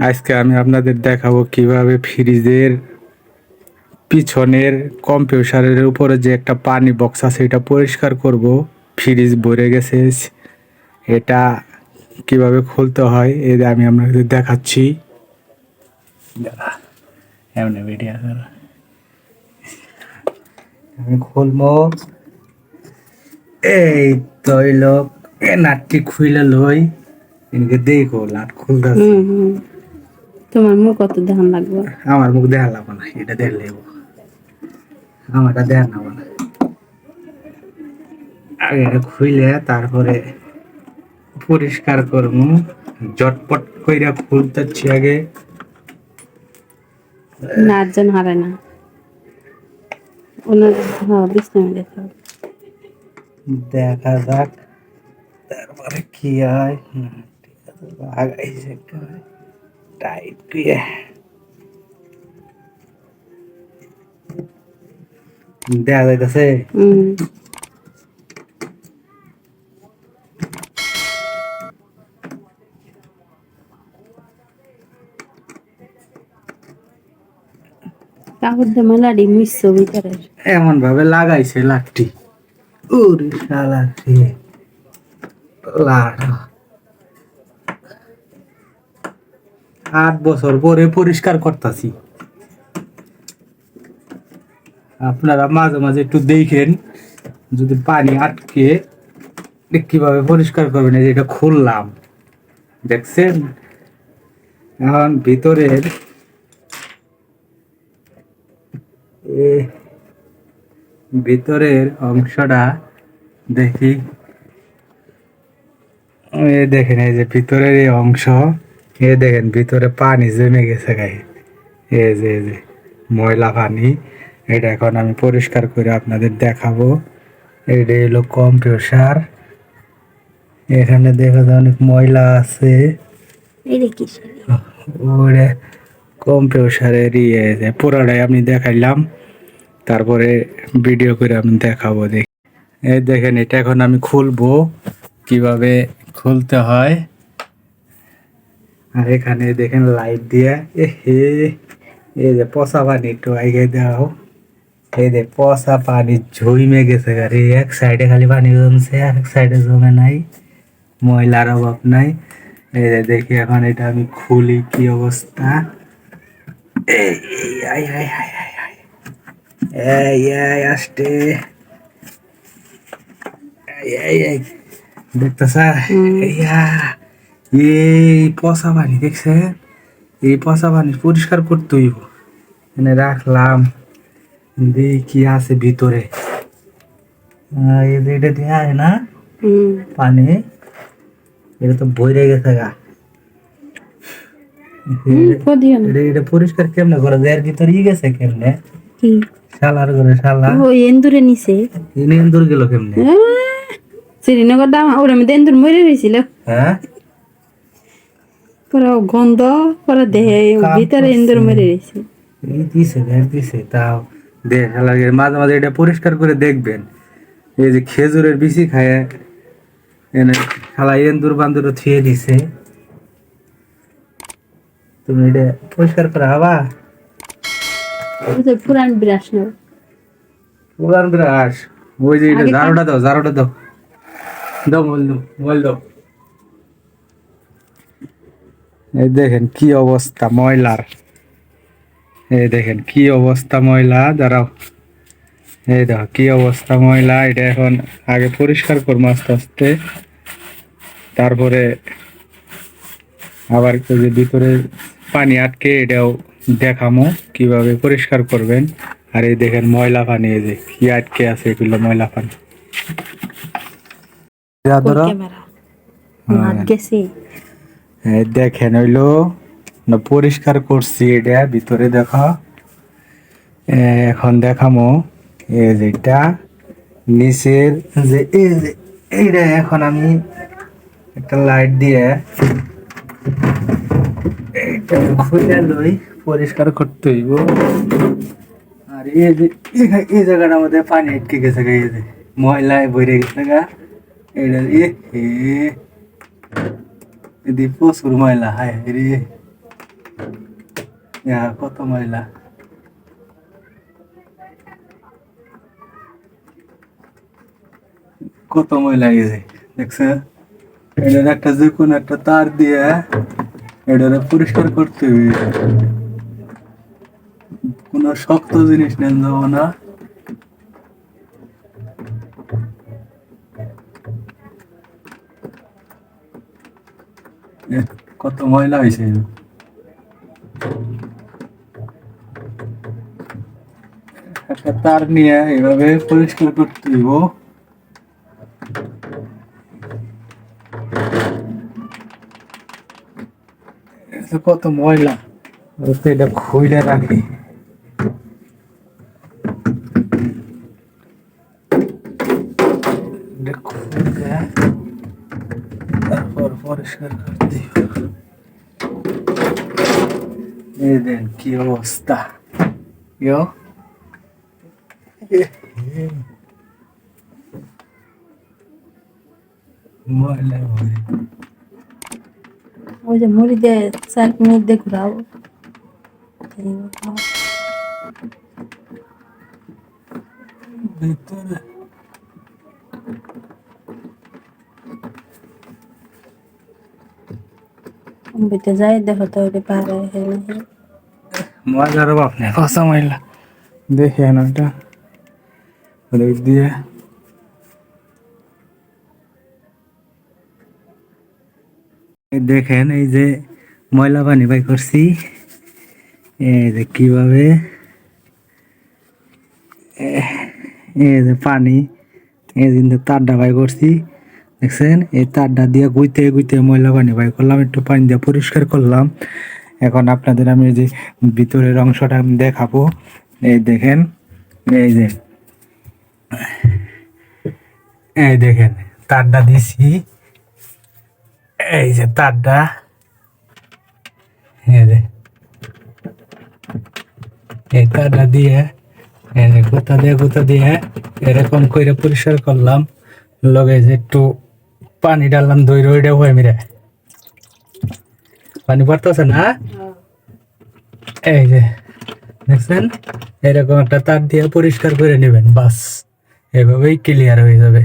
আজকে আমি আপনাদের দেখাবো কীভাবে ফ্রিজের পিছনের কম্পিউটারের উপরে যে একটা পানি বক্স আছে এটা পরিষ্কার করব। ফ্রিজ ভরে গেছে। এটা কীভাবে খুলতে হয় এই আমি আপনাদের দেখাচ্ছি। দাঁড়া, এমনি ভিডিও করো। আমি খুলবো। এই তৈল এ নাটটি খুইলে লই এনকে দেখো নাট খুলতে তোমার মুখ কত ধ্যান লাগবে? আমার মুখ দেখা লাগবে না এটা দেখলে আমারটা দেখা না। আগে এটা খুইলে তারপরে পরিষ্কার করব। জটপট কইরা খুলতেছি আগে। নাচজন হারে না। ওনার হ্যাঁ বিশ্রাম হবে দেখা যাক তারপরে কি হয়। হুম, ঠিক আছে লাগাইছে একটা। টাইট করে দেখা যাইতেছে ভিতরের এমন ভাবে লাগাইছে লাঠটি ওরে শালা রে লাঠ আট বছর পরে পরিষ্কার করতাছি। আপনারা মাঝে মাঝে একটু দেখেন, যদি পানি আটকে কীভাবে পরিষ্কার করবেন এটা খুললাম। দেখছেন? এখন ভিতরের ভিতরের অংশটা দেখি। দেখেন, এই যে ভিতরের এই অংশ। এ দেখেন ভিতরে পানি জমে গেছে গায়ে এ যে যে ময়লা পানি। এটা এখন আমি পরিষ্কার করে আপনাদের দেখাবো। এটা হলো কম্পিউটার এখানে দেখা যায় অনেক ময়লা আছে। ওরে কম্পিউটারের ইয়ে যে পুরোটাই আমি দেখাইলাম। তারপরে ভিডিও করে আমি দেখাবো দেখ। এই দেখেন এটা এখন আমি খুলবো। কীভাবে খুলতে হয়। আর এখানে দেখেন লাইট দিয়ে এ হে এই যে পচা পানি একটু আগে দাও এই যে পচা পানি ঝইমে গেছে গাড়ি এক সাইডে খালি পানি জমছে আর এক সাইডে জমে নাই ময়লার অভাব নাই। এই যে দেখি এখন এটা আমি খুলি কি অবস্থা। এই এই, আসতে এই এই এই ইয়া এই পচা পানি দেখছে এই পচা পানি পরিষ্কার করতে হইব। এনে রাখলাম। দেখি কি আছে ভিতরে। এটা হয় না? পানি। এটা তো বইরে গেছে গা। এটা পরিষ্কার কেমনে করে যায়? এর ভিতরে ই গেছে কেমনে? শালার করে শালা। ওই এন্দুরে নিছে। এনে ইন্দুর গেল কেমনে? শ্রীনগর দাম ওর মধ্যে এন্দুর মরে রয়েছিল হ্যাঁ? পুরো গন্ধ পুরো দেহে ভিতরে এন্দুর মরে রয়েছে এই দিছে দিছে তাও দে শালার মাঝে মাঝে এটা পরিষ্কার করে দেখবেন। এই যে খেজুরের বিচি খায় এনে শালা এন্দুর বান্দুর থুয়ে দিছে। তুমি এটা পরিষ্কার করে হবা পুরান বিরাস নেব পুরান ব্রাশ। ওই যে এটা ঝাড়ুটা দাও ঝাড়ুটা দাও। দাও মোবাইল দাও মোবাইল দাও। এই দেখেন কি অবস্থা ময়লার। এই দেখেন কি অবস্থা ময়লা দাঁড়াও। এই দেখো কি অবস্থা ময়লা এটা এখন আগে পরিষ্কার করব আস্তে আস্তে। তারপরে আবার যে ভিতরে পানি আটকে এটাও দেখামো কীভাবে পরিষ্কার করবেন। আর এই দেখেন ময়লা পানি এই যে কি আটকে আছে এগুলো ময়লা পানি। ধরো ক্যামেরা হাত গেছে এই দেখেন, হইল পরিষ্কার করছি এটা, ভিতরে দেখা। এখন দেখামো এই নিচের যে এই যে, এইটা এখন আমি একটা লাইট দিয়ে এইটা খুলে লই, পরিষ্কার করতে হইব। আর এই যে এই- জায়গাটার মধ্যে পানি আটকে গেছে এই যে, ময়লায় ভরে গেছে গা। এটা এ হে এদি প্রচুর ময়লা হায় রে কত ময়লা কত ময়লা গেছে দেখছে এটার একটা যে কোনো একটা তার দিয়ে এটারে পরিষ্কার করতে হবে কোনো শক্ত জিনিস নেন যাব না কত ময়লা হয়েছে একটা তার নিয়ে এভাবে পরিষ্কার করতে দিব কত ময়লা। এটা খুইলে রাখি এটা খুইলে তারপর পরিষ্কার করতে দিব। এই দেন কি অবস্থা ইয়ো ওই যে মুড়ি দিয়ে চার মিনিট দিয়ে ঘুরাও ভিতরে বিতে যাই দেখো তো ওটা পারে হেলে ময়লার বাপ নেই কাঁচা ময়লা দেখি না ওদিক দিয়ে। দেখেন এই যে ময়লা পানি বাই করছি। এই যে কীভাবে? এই যে পানি, এই যে তারটা বাই করছি। দেখছেন? এই তারটা দিয়ে গুইতে গুইতে ময়লা পানি বাই করলাম, একটু পানি দিয়ে পরিষ্কার করলাম। এখন আপনাদের আমি যে ভিতরের অংশটা দেখাবো, এই দেখেন, এই যে, এই দেখেন, তারটা দিছি। এই যে তারটা, এই যে, এই তারটা দিয়ে গোতা দিয়ে গোতা দিয়ে এরকম করে পরিষ্কার করলাম। লগে যে একটু পানি ডাললাম দই রইডে হয়ে মিরে পানি পড়তেছে না? এই যে দেখছেন? এরকম একটা তার দিয়ে পরিষ্কার করে নেবেন বাস। এভাবেই ক্লিয়ার হয়ে যাবে।